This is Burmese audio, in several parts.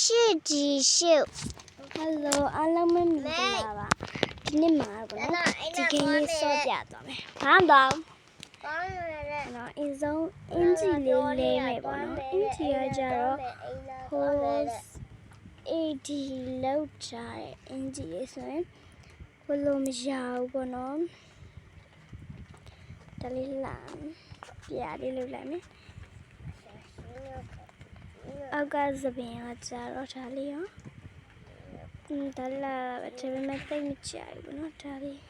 ရှိဒီရှိဟယ်လိုအားလုံးမင်္ဂလာပါဒီနေ့မှာကတော့ဒီဂိမ်းလေးဆော့ပြသွားမယ်ဘာမှတော့ကောင်းရတယ်နော်အင်းဆုံးအင်ဂျီလေးလဲမယ်ပေါ့နော်အင်ဂျီကကြတော့ဟိုအေဒီလောက်ချတဲ့အင်ဂျီလေးဆိုရင်ဘယ်လိုမရဘူးပေါ့နော်ဒါလေးလာပြလေးလုပ်လိုက်မယ် အောက်ကသပင်ကကြာတော့ဒါလေးရောဒါလာပဲဒါပေမဲ့သိမကြိုက်ဘူးနော်ဒါလေး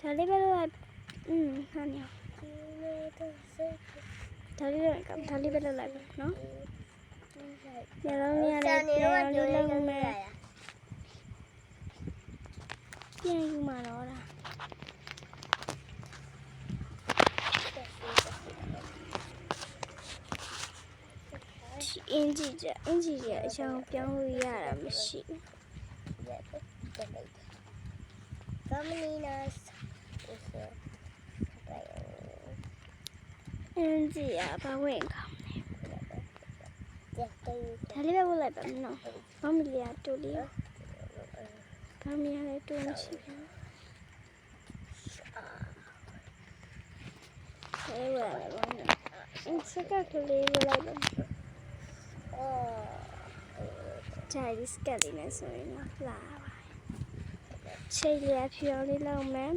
ဒါလေးပဲလို့อืมဟာနေဒါလေးလည်းကဒါလေးပဲလို့လိုက်ပါနော်ညလုံးညလေးညလုံးညလေးလိုက်မယ်ပြန်ယူမှာတော့လား အင်ဂျီကြအင်ဂျီကြအချောင်းပြောင်းလို့ရတာမရှိဘူး Femininas. အင်ဂျီကဘာဝင်ကောင်းဒါလေးပဲဝတ်လိုက်ပါမနော်ဘာမလီယာတူလီဘာမလီယာလည်းတူမရှိဘူးအဲဝတ်လိုက်ပါနော်အင်စကကလေးဝတ်လိုက်ပါ ဂျာဒီစကလေးနဲ့ဆိုရင်တော့လာပါချိတ်ရဖြောင်းလေးလောက်မယ်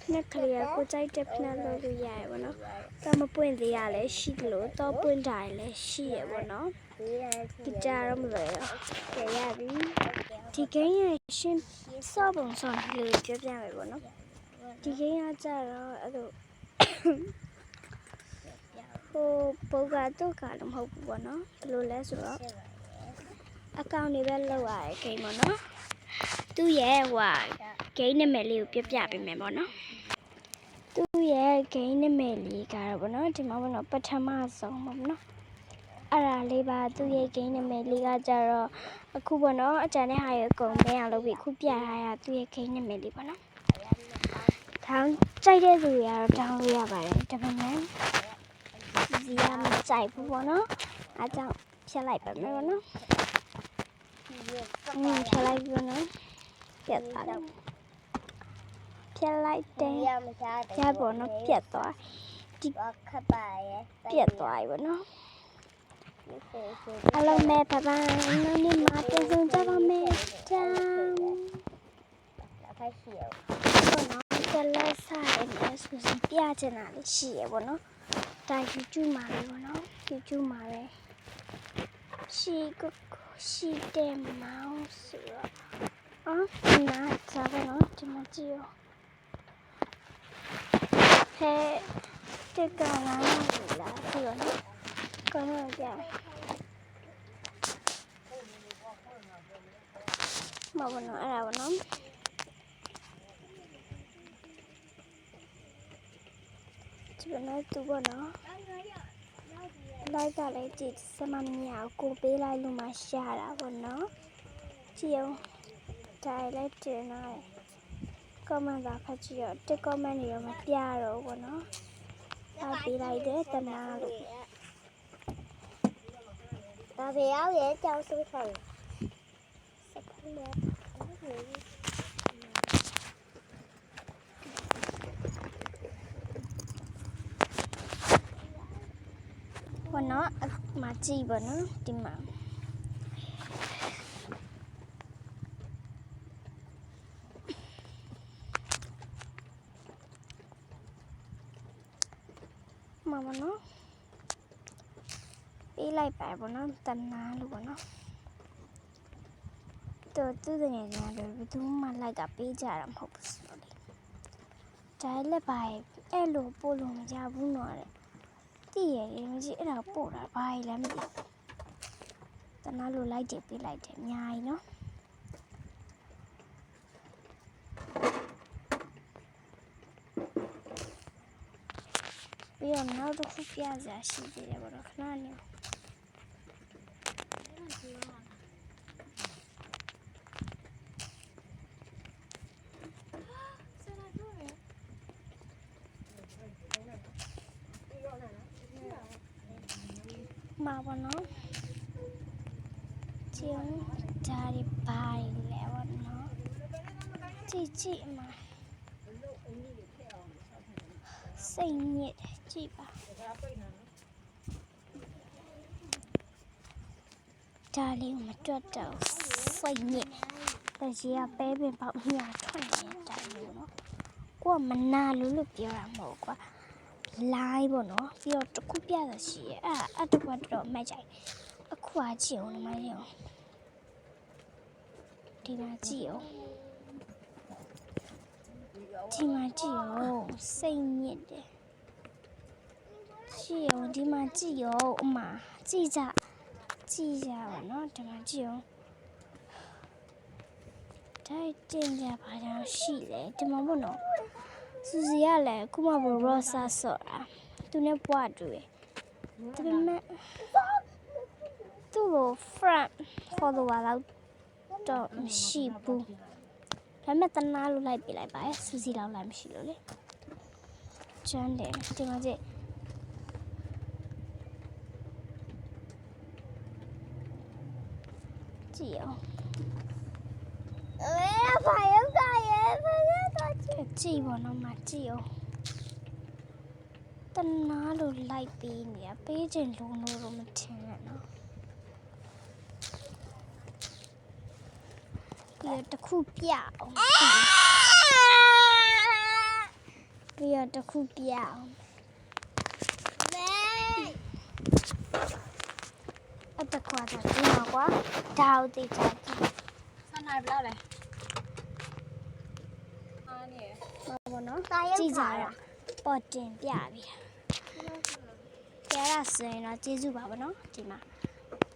ဖနက်ကလေးကကိုကြိုက်တဲ့ဖနက်လို့လို့ရရပါတော့တမပွင့်သေးရလဲရှိလို့တော့ပွင့်တာလည်းရှိရပါတော့ဒီကြတော့မလို့ရကြရပြီဒီကိန်းရဲ့ရှင်းစောပုံစောလေးပြောပြမယ်ပေါ့နော်ဒီကိန်းကကြတော့အဲ့လို ဟိုပုတ်ကတော့ကလည်းမဟုတ်ဘူးပေါ့နော်ဘယ်လိုလဲဆိုတော့အကောင့်တွေပဲလောက်ရတဲ့ကိန်းပေါ့နော်သူ့ရဲ့ဟိုဟာဂိမ်းနာမည်လေးကိုပြပြပေးမယ်ပေါ့နော်သူ့ရဲ့ဂိမ်းနာမည်လေးကတော့ပေါ့နော်ဒီမှာပေါ့နော်ပထမဆုံးပေါ့နော်အဲ့ဒါလေးပါသူ့ရဲ့ဂိမ်းနာမည်လေးကကြတော့အခုပေါ့နော်အကြံနဲ့ဟာရအကုန်မဲအောင်လုပ်ပြီးအခုပြထားရသူ့ရဲ့ဂိမ်းနာမည်လေးပေါ့နော်ထောင်းကြိုက်တဲ့သူတွေကတော့တောင်းလို့ရပါတယ်ဒါပေမဲ့ဇီယာမ ကြိုက်ဘူးပေါ့နော်အားကြောင့်ဖြတ်လိုက်ပါမယ်ပေါ့နော်อืมဖြတ်လိုက်ပြီပေါ့နော်ပြတ်သွားတယ်ဖြတ်လိုက်တယ်ရပေါ်တော့ပြတ်သွားခပ်ပါရဲ့ပြတ်သွားပြီပေါ့နော်အလုံးမဲ့ပပန်းနောက်နေ့မှာပြန်ဆောင်ကြပါမယ်တမ်ဖိုက်ရှိရပေါ့နော်ကလစားရမယ်ဆိုရင်ပြချင်တာလေးရှိရပေါ့နော် ဒါ YouTube မှာပဲပေါ့နော် YouTube မှာပဲရှိကိုရှိတယ်မောင်ဆိုတော့အော်ဒီမှာစားပါတော့ဒီမှာကြည့်ရောဟဲ့တက်ကလာလာဆိုတော့ကောင်းတော့ကြာမဘနော်အဲ့ဒါဘနော် cho nó tu bò nó lấy ra lấy chị xem mâm nhạo cô bé lại luôn mà xà đã bò nó chiều trái lấy chị này. Comment vào khách chị chứ trên comment nhiều mà tia rồi bò nó ta bị lại để tầm nào luôn ta về áo để cho sư phần sắp không ပယ်နဲ့ဘောနော်အမကြည့်ပါနော်ဒီမှာမမနော်ပေးလိုက်ပါဘောနော်တနာလို့ဘောနော်တော်သူတကယ်ကလည်းဘယ်သူမှလိုက်ကပေးကြတာမဟုတ်ဘူးဆိုတော့လေဒါလည်းပါအဲ့လိုပို့လို့မကြဘူးနော်တဲ့ တည့်ရတယ်မကြီးအဲ့ဒါပို့တာဘာကြီးလဲမသိဘူးတနာလိုလိုက်တယ်ပေးလိုက်တယ်အများကြီးနော်ပြီးတော့နောက်တစ်ခုပြစရာရှိသေးတယ်ဘောတော့ခဏနေ မှာပေါ့နော်ကျင်းဒါရီဘာရီလဲပေါ့နော်ကြည့်ကြည့်အမစိတ်ညစ်တယ်ကြည့်ပါဒါလေးကိုမတွတ်တော့စိတ်ညစ်တကြီးကပဲပင်ပေါက်ညာထွက်နေတာလို့နော်ကိုကမနာလို့လို့ပြောတာမဟုတ်ကွာ live ပေါ့နော်ပြီးတော့တစ်ခုပြတာရှိရဲ့အဲ့ဒါအဲ့တစ်ခုကတော့အမှတ်ကြိုက်အခုကကြည့်အောင်ဒီမှာကြည့်အောင်ဒီမှာကြည့်အောင်ဒီမှာကြည့်အောင်စိတ်ညစ်တယ်ကြည့်အောင်ဒီမှာကြည့်အောင်အမကြည့်ကြကြည့်ကြပါနော်ဒီမှာကြည့်အောင်ဒါတင်ကြပါတော့ရှိလေဒီမှာပေါ့နော် စူစီကလည်းခုမှဘရော့ဆာဆော့တာသူနဲ့ပွားတူတယ်ဒါပေမဲ့သူ့ကို front follower လောက်တော့မရှိဘူးဒါပေမဲ့တနာလို့လိုက်ပြလိုက်ပါရဲ့စူစီလောက်လည်းမရှိလို့လေကျွမ်းတယ်ဒီမှာကြည့်ကြည့်အောင်အဲဘာရောက် 大姐。ကြည့်ပါတော့မကြည့်အောင်တနာလို့လိုက်ပေးနေရပေးခြင်းလုံးလို့တော့မထင်နဲ့နော်ပြီးတော့တစ်ခုပြအောင်ပြီးတော့တစ်ခုပြအောင်အတကွာတော့ဒီမှာကွာဒါဦးတေချာကြည့်ဆန်နိုင်ဘလောက်လဲ မဘောနော်ကြည့်ကြရပေါ်တင်ပြပြီကျရဆိုရင်တော့ကျေးဇူးပါဗောနော်ဒီမှာ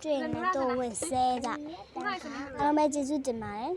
တွေ့ရင်တော့ဝင်ဆဲကြအားလုံးပဲကျေးဇူးတင်ပါတယ်